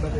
ਅੱਜ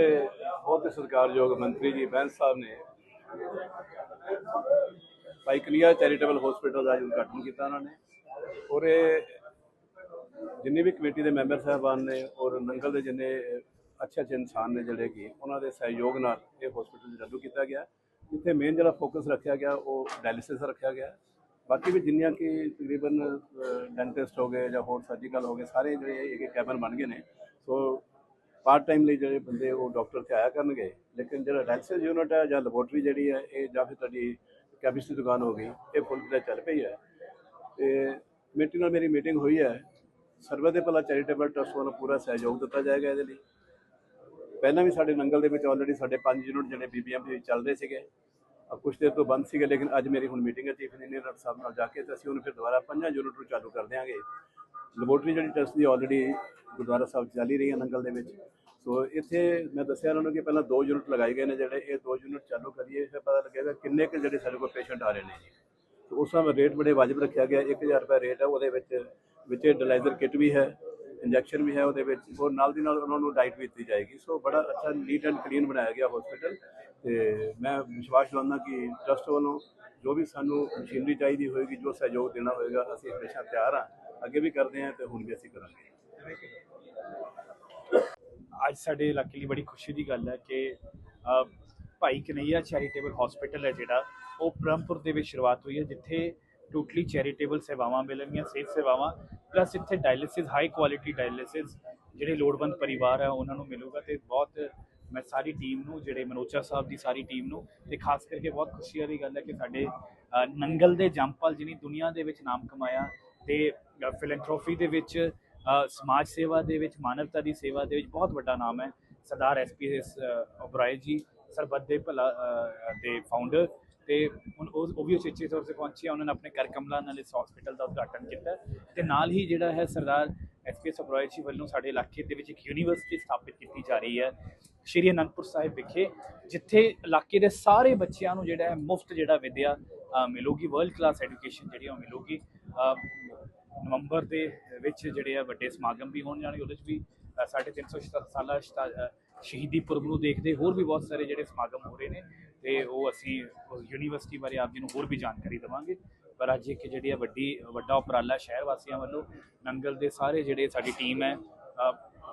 ਸਾਡੇ ਬਹੁਤ ਹੀ ਸਤਿਕਾਰਯੋਗ ਮੰਤਰੀ ਜੀ ਬੈਂਸ ਸਾਹਿਬ ਨੇ ਭਾਈ ਚੈਰੀਟੇਬਲ ਹਸਪੀਟਲ ਦਾ ਉਦਘਾਟਨ ਕੀਤਾ ਉਹਨਾਂ ਨੇ ਔਰ ਇਹ ਜਿੰਨੇ ਵੀ ਕਮੇਟੀ ਦੇ ਮੈਂਬਰ ਸਾਹਿਬਾਨ ਨੇ ਔਰ ਨੰਗਲ ਦੇ ਜਿੰਨੇ ਅੱਛੇ ਅੱਛੇ ਇਨਸਾਨ ਨੇ ਜਿਹੜੇ ਕਿ ਉਹਨਾਂ ਦੇ ਸਹਿਯੋਗ ਨਾਲ ਇਹ ਹਸਪੀਟਲ ਚਾਲੂ ਕੀਤਾ ਗਿਆ, ਜਿੱਥੇ ਮੇਨ ਜਿਹੜਾ ਫੋਕਸ ਰੱਖਿਆ ਗਿਆ ਉਹ ਡਾਇਲਿਸਿਸ ਰੱਖਿਆ ਗਿਆ। ਬਾਕੀ ਵੀ ਜਿੰਨੀਆਂ ਕਿ ਤਕਰੀਬਨ ਡੈਂਟਿਸਟ ਹੋ ਗਏ ਜਾਂ ਹੋਰ ਸਰਜੀਕਲ ਹੋ ਗਏ, ਸਾਰੇ ਜਿਹੜੇ ਇੱਕ ਕੈਬਨ ਬਣ ਗਏ ਨੇ। ਸੋ ਪਾਰਟ ਟਾਈਮ ਲਈ ਜਿਹੜੇ ਬੰਦੇ ਉਹ ਡਾਕਟਰ ਤੇ ਆਇਆ ਕਰਨਗੇ, ਲੇਕਿਨ ਜਿਹੜਾ ਡਾਇਲਿਸਿਸ ਯੂਨਿਟ ਹੈ ਜਾਂ ਲੈਬੋਰਟਰੀ ਜਿਹੜੀ ਹੈ, ਇਹ ਜਾਂ ਫਿਰ ਤੁਹਾਡੀ ਕੈਮਿਸਟਰੀ ਦੁਕਾਨ ਹੋ ਗਈ, ਇਹ ਫੁੱਲ ਪਲੇ ਚੱਲ ਪਈ ਹੈ। ਤੇ ਕਮੇਟੀ ਨਾਲ ਮੇਰੀ ਮੀਟਿੰਗ ਹੋਈ ਹੈ। ਸਰਵੇ ਦੇ ਭਲਾ ਚੈਰੀਟੇਬਲ ਟਰਸਟ ਵੱਲੋਂ ਪੂਰਾ ਸਹਿਯੋਗ ਦਿੱਤਾ ਜਾਏਗਾ ਇਹਦੇ ਲਈ। ਪਹਿਲਾਂ ਵੀ ਸਾਡੇ ਨੰਗਲ ਦੇ ਵਿੱਚ ਆਲਰੇਡੀ ਸਾਡੇ ਪੰਜ ਯੂਨਿਟ ਜਿਹੜੇ ਬੀਬੀਐਮ ਦੇ ਚੱਲ ਰਹੇ ਸੀਗੇ। ਅ ਕੁਝ ਦੇਰ ਤੋਂ ਬੰਦ ਸੀਗੇ, ਲੇਕਿਨ ਅੱਜ ਮੇਰੀ ਹੁਣ ਮੀਟਿੰਗ ਹੈ ਚੀਫ ਇੰਜੀਨੀਅਰ ਸਾਹਿਬ ਨਾਲ ਜਾ ਕੇ ਤੇ ਅਸੀਂ ਉਹਨੂੰ ਫਿਰ ਦੁਬਾਰਾ ਪੰਜਾਂ ਯੂਨਿਟ ਨੂੰ ਚਾਲੂ ਕਰ ਦਿਆਂਗੇ। ਲੈਬੋਰਟਰੀ ਜਿਹੜੀ ਟੈਸਟ ਦੀ ਆਲਰੇਡੀ ਗੁਰਦੁਆਰਾ ਸਾਹਿਬ 'ਚ ਚੱਲ ਹੀ ਰਹੀ ਹੈ ਨੰਗਲ ਦੇ ਵਿੱਚ। ਸੋ ਇੱਥੇ ਮੈਂ ਦੱਸਿਆ ਉਹਨਾਂ ਨੂੰ ਕਿ ਪਹਿਲਾਂ ਦੋ ਯੂਨਿਟ ਲਗਾਏ ਗਏ ਨੇ ਜਿਹੜੇ, ਇਹ ਦੋ ਯੂਨਿਟ ਚਾਲੂ ਕਰੀਏ, ਫਿਰ ਪਤਾ ਲੱਗੇਗਾ ਕਿੰਨੇ ਕੁ ਜਿਹੜੇ ਸਾਡੇ ਕੋਲ ਪੇਸ਼ੈਂਟ ਆ ਰਹੇ ਨੇ ਜੀ। ਤੇ ਉਸ ਸਮੇਂ ਰੇਟ ਬੜੇ ਵਾਜਬ ਰੱਖਿਆ ਗਿਆ 1000 ਰੁਪਏ ਰੇਟ ਹੈ, ਉਹਦੇ ਵਿੱਚ ਵਿੱਚ ਡਿਲਾਈਜ਼ਰ ਕਿਟ ਵੀ ਹੈ ਇੰਜੈਕਸ਼ਨ ਵੀ ਹੈ, ਉਹਦੇ ਵਿੱਚ ਔਰ ਨਾਲ ਦੀ ਨਾਲ ਉਹਨਾਂ ਨੂੰ ਡਾਈਟ ਵੀ ਦਿੱਤੀ ਜਾਏਗੀ। ਸੋ ਬੜਾ ਅੱਛਾ ਨੀਟ ਐਂਡ ਕਲੀਨ ਬਣਾਇਆ ਗਿਆ ਹਸਪੀਟਲ ਤੇ ਮੈਂ ਵਿਸ਼ਵਾਸ ਦਵਾਉਂਦਾ ਕਿ ਟਰਸਟ ਵੱਲੋਂ ਜੋ ਵੀ ਸਾਨੂੰ ਮਸ਼ੀਨਰੀ ਚਾਹੀਦੀ ਹੋਏਗੀ, ਜੋ ਸਹਿਯੋਗ ਦੇਣਾ ਹੋਏਗਾ, ਅਸੀਂ ਹਮੇਸ਼ਾ ਤਿਆਰ ਹਾਂ। ਅੱਗੇ ਵੀ ਕਰਦੇ ਹਾਂ ਤੇ ਹੁਣ ਵੀ ਅਸੀਂ ਕਰਾਂਗੇ। ਅੱਜ ਸਾਡੇ ਇਲਾਕੇ ਲਈ ਬੜੀ ਖੁਸ਼ੀ ਦੀ ਗੱਲ ਹੈ ਕਿ ਭਾਈ ਕਨਈਆ ਚੈਰੀਟੇਬਲ ਹਸਪੀਟਲ ਹੈ ਜਿਹੜਾ, ਉਹ ਬ੍ਰਹਮਪੁਰ ਦੇ ਵਿੱਚ ਸ਼ੁਰੂਆਤ ਹੋਈ ਹੈ, ਜਿੱਥੇ ਟੋਟਲੀ ਚੈਰੀਟੇਬਲ ਸੇਵਾਵਾਂ ਮਿਲਣਗੀਆਂ, ਸਿਹਤ ਸੇਵਾਵਾਂ ਪਲੱਸ ਇੱਥੇ ਡਾਇਲਿਸਿਸ ਹਾਈ ਕੁਆਲਿਟੀ ਡਾਇਲਿਸਿਸ ਜਿਹੜੇ ਲੋੜਵੰਦ ਪਰਿਵਾਰ ਹੈ, ਉਹਨਾਂ ਨੂੰ ਮਿਲੂਗਾ ਤੇ ਬਹੁਤ ਮੈਂ ਸਾਰੀ ਟੀਮ ਨੂੰ, ਜਿਹੜੇ ਮਨੋਚਾ ਸਾਹਿਬ ਦੀ ਸਾਰੀ ਟੀਮ ਨੂੰ ਤੇ ਖਾਸ ਕਰਕੇ ਬਹੁਤ ਖੁਸ਼ੀ ਵਾਲੀ ਗੱਲ ਹੈ ਕਿ ਸਾਡੇ ਨੰਗਲ ਦੇ ਜੰਪਲ ਜਿਹਨੇ ਦੁਨੀਆ ਦੇ ਵਿੱਚ ਨਾਮ ਕਮਾਇਆ ਤੇ ਫਿਲੈਂਥਰੋਪੀ ਦੇ ਵਿੱਚ ਸਮਾਜ ਸੇਵਾ ਦੇ ਵਿੱਚ ਮਾਨਵਤਾ ਦੀ ਸੇਵਾ ਦੇ ਵਿੱਚ ਬਹੁਤ ਵੱਡਾ ਨਾਮ ਹੈ। ਸਰਦਾਰ ਐਸਪੀਐਸ ਓਬਰਾਏ ਜੀ ਸਰਬੱਤ ਦੇ ਭਲਾ ਦੇ ਫਾਊਂਡਰ ਤੇ ਹੁਣ ਉਹ ਉਹ ਵੀ ਉਚੇਚੇ ਤੌਰ ਤੇ ਪਹੁੰਚੇ ਉਹਨਾਂ ਨੇ ਆਪਣੇ ਕਰ ਕਮਲਾ ਨਾਲ ਇਸ ਹਸਪੀਟਲ ਦਾ ਉਦਘਾਟਨ ਕੀਤਾ। ਤੇ ਨਾਲ ਹੀ ਜਿਹੜਾ ਹੈ ਸਰਦਾਰ ਐਸਪੀਐਸ ਓਬਰਾਏ ਜੀ ਵੱਲੋਂ ਸਾਡੇ ਇਲਾਕੇ ਦੇ ਵਿੱਚ ਇੱਕ ਯੂਨੀਵਰਸਿਟੀ ਸਥਾਪਿਤ ਕੀਤੀ ਜਾ ਰਹੀ ਹੈ ਸ਼੍ਰੀ ਅਨੰਦਪੁਰ ਸਾਹਿਬ ਵਿਖੇ ਜਿੱਥੇ ਇਲਾਕੇ ਦੇ ਸਾਰੇ ਬੱਚਿਆਂ ਨੂੰ ਜਿਹੜਾ ਹੈ ਮੁਫਤ ਜਿਹੜਾ ਵਿਦਿਆ ਅ, ਮਿਲੂਗੀ। ਵਰਲਡ ਕਲਾਸ ਐਜੂਕੇਸ਼ਨ ਜਿਹੜੀ ਉਹ ਮਿਲੂਗੀ। ਨਵੰਬਰ ਦੇ ਵਿੱਚ ਜਿਹੜੇ ਆ ਵੱਡੇ ਸਮਾਗਮ ਵੀ ਹੋਣ ਜਾਣਗੇ ਉਹਦੇ ਵਿੱਚ ਵੀ ਅ, ਸਾਡੇ 377 ਸਾਲਾ ਸ਼ਤਾ- ਸ਼ਹੀਦੀ ਪੁਰਬ ਨੂੰ ਦੇਖਦੇ ਹੋਰ ਵੀ ਬਹੁਤ ਸਾਰੇ ਜਿਹੜੇ ਸਮਾਗਮ ਹੋ ਰਹੇ ਨੇ ਤੇ ਉਹ ਅਸੀਂ ਯੂਨੀਵਰਸਿਟੀ ਬਾਰੇ ਆਪ ਜੀ ਨੂੰ ਹੋਰ ਵੀ ਜਾਣਕਾਰੀ ਦੇਵਾਂਗੇ। ਪਰ ਅੱਜ ਇੱਕ ਜਿਹੜੀ ਆ ਵੱਡੀ ਵੱਡਾ ਉਪਰਾਲਾ ਸ਼ਹਿਰ ਵਾਸੀਆਂ ਵੱਲੋਂ ਨੰਗਲ ਦੇ ਸਾਰੇ ਜਿਹੜੇ ਸਾਡੀ ਟੀਮ ਹੈ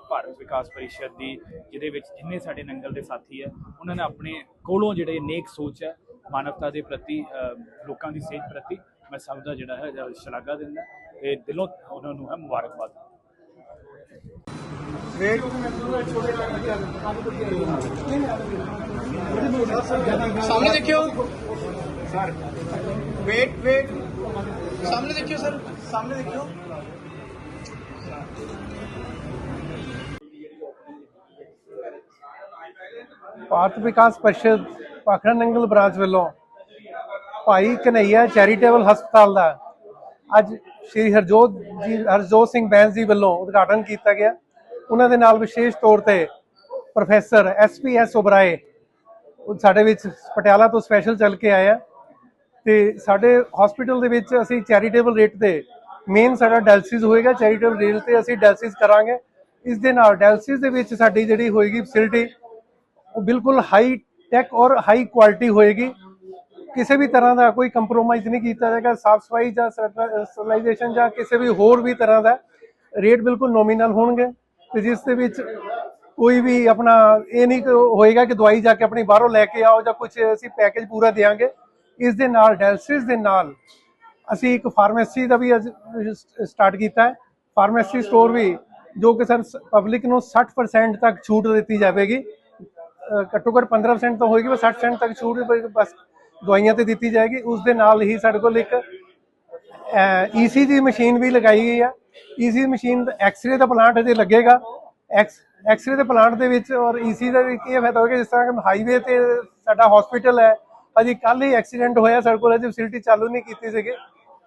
ਭਾਰਤ ਵਿਕਾਸ ਪਰਿਸ਼ਦ ਦੀ ਜਿਹਦੇ ਵਿੱਚ ਜਿੰਨੇ ਸਾਡੇ ਨੰਗਲ ਦੇ ਸਾਥੀ ਹੈ ਉਹਨਾਂ ਨੇ ਆਪਣੇ ਕੋਲੋਂ ਜਿਹੜੇ ਨੇਕ ਸੋਚ ਹੈ ਮਾਨਵਤਾ ਦੇ ਪ੍ਰਤੀ ਲੋਕਾਂ ਦੀ ਸਿਹਤ ਪ੍ਰਤੀ ਮੈਂ ਸਭ ਦਾ ਜਿਹੜਾ ਹੈ ਸ਼ਲਾਘਾ ਦਿੰਦਾ। ਤੇ ਦਿਲੋਂ ਉਹਨਾਂ ਨੂੰ ਹੈ ਮੁਬਾਰਕਬਾਦ। ਸਾਹਮਣੇ ਦੇਖਿਓ। ਸਰ ਵੇਟ ਵੇਟ ਸਾਹਮਣੇ ਦੇਖਿਓ ਸਰ ਸਾਹਮਣੇ ਦੇਖਿਓ। ਭਾਰਤ ਵਿਕਾਸ ਪਰਿਸ਼ਦ ਪਾਖੜਾ ਨੰਗਲ ਬ੍ਰਾਂਚ ਵੱਲੋਂ ਭਾਈ ਕਨਈਆ ਚੈਰੀਟੇਬਲ ਹਸਪਤਾਲ ਦਾ ਅੱਜ ਸ਼੍ਰੀ ਹਰਜੋਤ ਜੀ, ਹਰਜੋਤ ਸਿੰਘ ਬੈਂਸ ਜੀ ਵੱਲੋਂ ਉਦਘਾਟਨ ਕੀਤਾ ਗਿਆ। ਉਹਨਾਂ ਦੇ ਨਾਲ ਵਿਸ਼ੇਸ਼ ਤੌਰ ਤੇ ਪ੍ਰੋਫੈਸਰ ਐਸਪੀਐਸ ਓਬਰਾਏ ਸਾਡੇ ਵਿੱਚ ਪਟਿਆਲਾ ਤੋਂ ਸਪੈਸ਼ਲ ਚੱਲ ਕੇ ਆਇਆ। ਆ ਤੇ ਸਾਡੇ ਹਸਪੀਟਲ ਦੇ ਵਿੱਚ ਅਸੀਂ ਚੈਰੀਟੇਬਲ ਰੇਟ ਤੇ ਮੇਨ ਸਾਡਾ ਡਾਇਲਸਿਸ ਹੋਏਗਾ। ਚੈਰੀਟੇਬਲ ਰੇਟ ਤੇ ਅਸੀਂ ਡਾਇਲਸਿਸ ਕਰਾਂਗੇ। ਇਸ ਦੇ ਨਾਲ ਡਾਇਲਸਿਸ ਦੇ ਵਿੱਚ ਸਾਡੀ ਜਿਹੜੀ ਹੋਏਗੀ ਫੈਸਿਲਿਟੀ ਉਹ ਬਿਲਕੁਲ ਹਾਈ ਟੈਕ ਔਰ ਹਾਈ ਕੁਆਲਿਟੀ ਹੋਏਗੀ। ਕਿਸੇ ਵੀ ਤਰ੍ਹਾਂ ਦਾ ਕੋਈ ਕੰਪਰੋਮਾਈਜ਼ ਨਹੀਂ ਕੀਤਾ ਜਾਏਗਾ, ਸਾਫ਼ ਸਫ਼ਾਈ ਜਾਂ ਸਟਰਲਾਈਜੇਸ਼ਨ ਜਾਂ ਕਿਸੇ ਵੀ ਹੋਰ ਵੀ ਤਰ੍ਹਾਂ ਦਾ ਰੇਟ ਬਿਲਕੁਲ ਨੋਮੀਨਲ ਹੋਣਗੇ ਤੇ ਜਿਸ ਦੇ ਵਿੱਚ ਕੋਈ ਵੀ ਆਪਣਾ ਇਹ ਨਹੀਂ ਹੋਏਗਾ ਕਿ ਦਵਾਈ ਜਾ ਕੇ ਆਪਣੀ ਬਾਹਰੋਂ ਲੈ ਕੇ ਆਓ ਜਾਂ ਕੁਝ ਅਸੀਂ ਪੈਕੇਜ ਪੂਰਾ ਦੇਵਾਂਗੇ ਇਸ ਦੇ ਨਾਲ ਡਾਇਲਸਿਸ ਦੇ ਨਾਲ ਅਸੀਂ ਇੱਕ ਫਾਰਮੇਸੀ ਦਾ ਵੀ ਅੱਜ ਸਟਾਰਟ ਕੀਤਾ ਹੈ। ਫਾਰਮੇਸੀ ਸਟੋਰ ਵੀ ਜੋ ਕਿ ਸਰ ਪਬਲਿਕ ਨੂੰ 60% ਤੱਕ ਛੂਟ ਦਿੱਤੀ ਜਾਵੇਗੀ। ਘੱਟੋ ਘੱਟ 15% ਤਾਂ ਹੋਏਗੀ, ਪਰ 60% ਤੱਕ ਛੂਟ ਬਸ ਦਵਾਈਆਂ ਤੇ ਦਿੱਤੀ ਜਾਏਗੀ, ਉਸ ਦੇ ਨਾਲ ਹੀ ਸਾਡੇ ਕੋਲ ਇੱਕ ਈਸੀਜੀ ਮਸ਼ੀਨ ਵੀ ਲਗਾਈ ਗਈ ਆ। ਈਸੀਜੀ ਮਸ਼ੀਨ ਐਕਸ-ਰੇ ਦਾ ਪਲਾਂਟ ਅਜੇ ਲੱਗੇਗਾ। ਐਕਸ ਐਕਸ-ਰੇ ਦੇ ਪਲਾਂਟ ਦੇ ਵਿੱਚ ਔਰ ਈਸੀ ਦਾ ਵੀ ਕੀ ਫਾਇਦਾ ਹੋਏਗਾ ਜਿਸ ਤਰ੍ਹਾਂ ਹਾਈਵੇ ਤੇ ਸਾਡਾ ਹਸਪੀਟਲ ਹੈ। ਅਜੇ ਕੱਲ ਹੀ ਐਕਸੀਡੈਂਟ ਹੋਇਆ ਸਾਡੇ ਕੋਲ ਅਜੇ ਫੈਸਿਲਿਟੀ ਚਾਲੂ ਨਹੀਂ ਕੀਤੀ ਸੀਗੀ।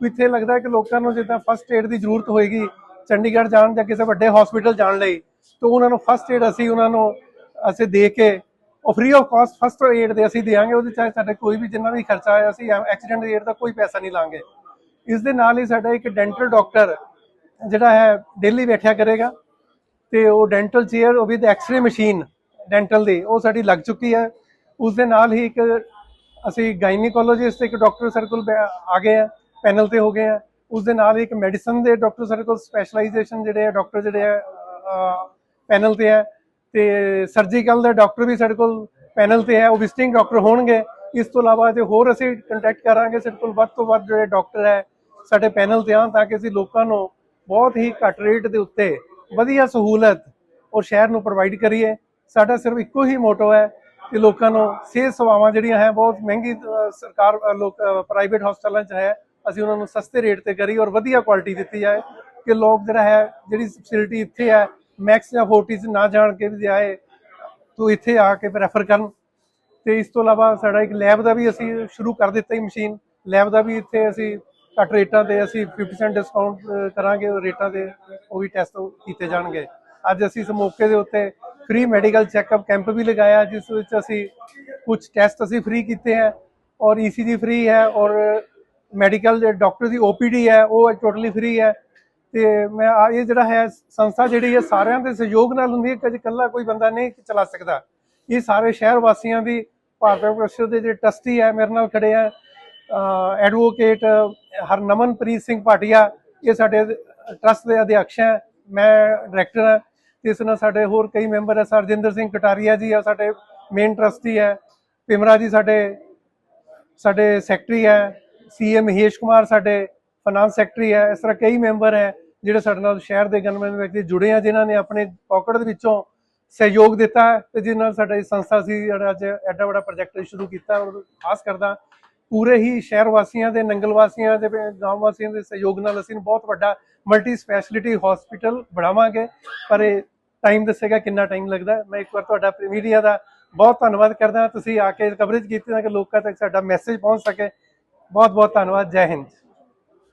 ਇੱਥੇ ਲੱਗਦਾ ਕਿ ਲੋਕਾਂ ਨੂੰ ਜਿੱਦਾਂ ਫਸਟ ਏਡ ਦੀ ਜ਼ਰੂਰਤ ਹੋਏਗੀ, ਚੰਡੀਗੜ੍ਹ ਜਾਣ ਜਾਂ ਕਿਸੇ ਵੱਡੇ ਹਸਪੀਟਲ ਜਾਣ ਲਈ, ਤਾਂ ਉਹਨਾਂ ਨੂੰ ਫਸਟ ਏਡ ਅਸੀਂ ਉਹਨਾਂ ਨੂੰ, ਅਸੀਂ ਦੇ ਕੇ ਉਹ free of cost first aid ਦੇ ਅਸੀਂ ਦੇਵਾਂਗੇ, ਉਹਦੇ ਚਾਹੇ ਸਾਡਾ ਕੋਈ ਵੀ ਜਿੰਨਾ ਵੀ ਖਰਚਾ ਆਇਆ ਅਸੀਂ ਐਕਸੀਡੈਂਟ ਏਡ ਦਾ ਕੋਈ ਪੈਸਾ ਨਹੀਂ ਲਾਂਗੇ। ਇਸ ਦੇ ਨਾਲ ਹੀ ਸਾਡਾ ਇੱਕ ਡੈਂਟਲ ਡਾਕਟਰ ਜਿਹੜਾ ਹੈ ਡੇਲੀ ਬੈਠਿਆ ਕਰੇਗਾ ਤੇ ਉਹ ਡੈਂਟਲ ਚੇਅਰ ਉਹ ਵਿਦ ਐਕਸ-ਰੇ ਮਸ਼ੀਨ ਡੈਂਟਲ ਦੀ, ਉਹ ਸਾਡੀ ਲੱਗ ਚੁੱਕੀ ਹੈ। ਉਸ ਦੇ ਨਾਲ ਹੀ ਇੱਕ ਅਸੀਂ ਗਾਇਨੀਕੋਲੋਜਿਸਟ ਇੱਕ ਡਾਕਟਰ ਸਾਡੇ ਕੋਲ ਬੈ- ਆ ਗਏ ਆ ਪੈਨਲ ਤੇ ਹੋ ਗਏ ਆ। ਉਸ ਦੇ ਨਾਲ ਹੀ ਇੱਕ ਮੈਡੀਸਨ ਦੇ ਡਾਕਟਰ ਸਾਡੇ ਕੋਲ ਸਪੈਸ਼ਲਾਈਜੇਸ਼ਨ ਜਿਹੜੇ ਆ ਡਾਕਟਰ ਜਿਹੜੇ ਆ ਪੈਨਲ ਤੇ ਹੈ। ਤੇ ਸਰਜੀਕਲ ਦੇ ਡਾਕਟਰ ਵੀ ਸਾਡੇ ਕੋਲ ਪੈਨਲ ਤੇ ਹੈ, ਉਹ ਵਿਜ਼ਿਟਿੰਗ ਡਾਕਟਰ ਹੋਣਗੇ। ਇਸ ਤੋਂ ਇਲਾਵਾ ਜੇ ਹੋਰ ਅਸੀਂ ਕੰਟੈਕਟ ਕਰਾਂਗੇ, ਸਾਡੇ ਕੋਲ ਵੱਧ ਤੋਂ ਵੱਧ ਜਿਹੜੇ ਡਾਕਟਰ ਹੈ, ਸਾਡੇ ਪੈਨਲ ਤੇ ਆਉਣ ਤਾਂ ਕਿ ਅਸੀਂ ਲੋਕਾਂ ਨੂੰ ਬਹੁਤ ਹੀ ਘੱਟ ਰੇਟ ਦੇ ਉੱਤੇ ਵਧੀਆ ਸਹੂਲਤ ਔਰ ਸ਼ਹਿਰ ਨੂੰ ਪ੍ਰੋਵਾਈਡ ਕਰੀਏ। ਸਾਡਾ ਸਿਰਫ ਇੱਕੋ ਹੀ ਮੋਟੋ ਹੈ ਕਿ ਲੋਕਾਂ ਨੂੰ ਸਿਹਤ ਸੇਵਾਵਾਂ ਜਿਹੜੀਆਂ ਹੈ, ਬਹੁਤ ਮਹਿੰਗੀ ਸਰਕਾਰ ਲੋਕ ਪ੍ਰਾਈਵੇਟ ਹਸਪਤਾਲਾਂ 'ਚ ਹੈ, ਅਸੀਂ ਉਹਨਾਂ ਨੂੰ ਸਸਤੇ ਰੇਟ ਤੇ ਕਰੀਏ ਔਰ ਵਧੀਆ ਕੁਆਲਿਟੀ ਦਿੱਤੀ ਜਾਏ ਕਿ ਲੋਕ ਜਿਹੜਾ ਹੈ, ਜਿਹੜੀ ਫੈਸਿਲਿਟੀ ਇੱਥੇ ਹੈ ਮੈਕਸ ਜਾਂ ਫੋਰਟੀਜ਼ ਨਾ ਜਾਣ ਕੇ ਵੀ ਆਏ, ਤੋ ਇੱਥੇ ਆ ਕੇ ਪ੍ਰੈਫਰ ਕਰਨ। ਤੇ ਇਸ ਤੋਂ ਇਲਾਵਾ ਸਾਡਾ ਇੱਕ ਲੈਬ ਦਾ ਵੀ ਅਸੀਂ ਸ਼ੁਰੂ ਕਰ ਦਿੱਤਾ ਹੀ ਮਸ਼ੀਨ ਲੈਬ ਦਾ ਵੀ ਇੱਥੇ ਅਸੀਂ ਘੱਟ ਰੇਟਾਂ ਤੇ ਅਸੀਂ 50% ਡਿਸਕਾਊਂਟ ਕਰਾਂਗੇ ਉਹ ਰੇਟਾਂ ਤੇ ਉਹ ਵੀ ਟੈਸਟ ਕੀਤੇ ਜਾਣਗੇ। ਅੱਜ ਅਸੀਂ ਇਸ ਮੌਕੇ ਦੇ ਉੱਤੇ ਫ੍ਰੀ ਮੈਡੀਕਲ ਚੈੱਕਅਪ ਕੈਂਪ ਵੀ ਲਗਾਇਆ, ਜਿਸ ਵਿੱਚ ਅਸੀਂ ਕੁਝ ਟੈਸਟ ਅਸੀਂ ਫ੍ਰੀ ਕੀਤੇ ਹੈ ਔਰ ਈਸੀਜੀ ਫ੍ਰੀ ਹੈ ਔਰ ਮੈਡੀਕਲ ਦੇ ਡਾਕਟਰ ਦੀ ਓਪੀਡੀ ਹੈ, ਉਹ ਟੋਟਲੀ ਫ੍ਰੀ ਹੈ। ਤੇ ਮੈਂ ਆ, ਇਹ ਜਿਹੜਾ ਹੈ ਸੰਸਥਾ ਜਿਹੜੀ ਹੈ, ਸਾਰਿਆਂ ਦੇ ਸਹਿਯੋਗ ਨਾਲ ਹੁੰਦੀ ਹੈ ਕਿ ਇਕੱਲਾ ਕੋਈ ਬੰਦਾ ਨਹੀਂ ਚਲਾ ਸਕਦਾ। ਇਹ ਸਾਰੇ ਸ਼ਹਿਰ ਵਾਸੀਆਂ ਦੀ ਭਾਰਤ ਪ੍ਰਸ਼ਰ ਦੇ ਜਿਹੜੇ ਟਰਸਟੀ ਹੈ, ਮੇਰੇ ਨਾਲ ਖੜੇ ਆ ਐਡਵੋਕੇਟ ਹਰਨਮਨਪ੍ਰੀਤ ਸਿੰਘ ਭਾਟੀਆ, ਇਹ ਸਾਡੇ ਟਰਸਟ ਦੇ ਅਧਿਅਕਸ਼ ਹੈ, ਮੈਂ ਡਾਇਰੈਕਟਰ ਹਾਂ ਤੇ ਇਸ ਨਾਲ ਸਾਡੇ ਹੋਰ ਕਈ ਮੈਂਬਰ ਹੈ, ਸਰਜਿੰਦਰ ਸਿੰਘ ਕਟਾਰੀਆ ਜੀ ਆ ਸਾਡੇ ਮੇਨ ਟਰਸਟੀ ਹੈ ਪਿਮਰਾ ਜੀ ਸਾਡੇ ਸਾਡੇ ਸੈਕਟਰੀ ਹੈ ਸੀਐਮ ਮਹੇਸ਼ ਕੁਮਾਰ ਸਾਡੇ ਫਾਈਨਾਂਸ ਸੈਕਟਰੀ ਹੈ, ਇਸ ਤਰ੍ਹਾਂ ਕਈ ਮੈਂਬਰ ਹੈ ਜਿਹੜੇ ਸਾਡੇ ਨਾਲ ਸ਼ਹਿਰ ਦੇ ਗਨਮੈਨ ਵਿਅਕਤੀ ਜੁੜੇ ਆ, ਜਿਨ੍ਹਾਂ ਨੇ ਆਪਣੇ ਪਾਕਟ ਦੇ ਵਿੱਚੋਂ ਸਹਿਯੋਗ ਦਿੱਤਾ ਹੈ ਤੇ ਜਿਸ ਨਾਲ ਸਾਡਾ ਇਹ ਸੰਸਥਾ ਸੀ, ਜਿਹੜਾ ਅੱਜ ਐਡਾ ਵੱਡਾ ਪ੍ਰੋਜੈਕਟ ਸ਼ੁਰੂ ਕੀਤਾ, ਔਰ ਖਾਸ ਕਰਦਾ ਪੂਰੇ ਹੀ ਸ਼ਹਿਰ ਵਾਸੀਆਂ ਦੇ, ਨੰਗਲ ਵਾਸੀਆਂ ਦੇ, ਗਾਂਵ ਵਾਸੀਆਂ ਦੇ ਸਹਿਯੋਗ ਨਾਲ ਅਸੀਂ ਬਹੁਤ ਵੱਡਾ ਮਲਟੀ ਸਪੈਸ਼ਲਿਟੀ ਹਸਪੀਟਲ ਬਣਾਵਾਂਗੇ, ਪਰ ਇਹ ਟਾਈਮ ਦੱਸੇਗਾ ਕਿੰਨਾ ਟਾਈਮ ਲੱਗਦਾ। ਮੈਂ ਇੱਕ ਵਾਰ ਤੁਹਾਡਾ ਮੀਡੀਆ ਦਾ ਬਹੁਤ ਧੰਨਵਾਦ ਕਰਦਾ। ਤੁਸੀਂ ਆ ਕੇ ਕਵਰੇਜ ਕੀਤੀ ਤਾਂ ਕਿ ਲੋਕਾਂ ਤੱਕ ਸਾਡਾ ਮੈਸੇਜ ਪਹੁੰਚ ਸਕੇ। ਬਹੁਤ ਬਹੁਤ ਧੰਨਵਾਦ। ਜੈ ਹਿੰਦ।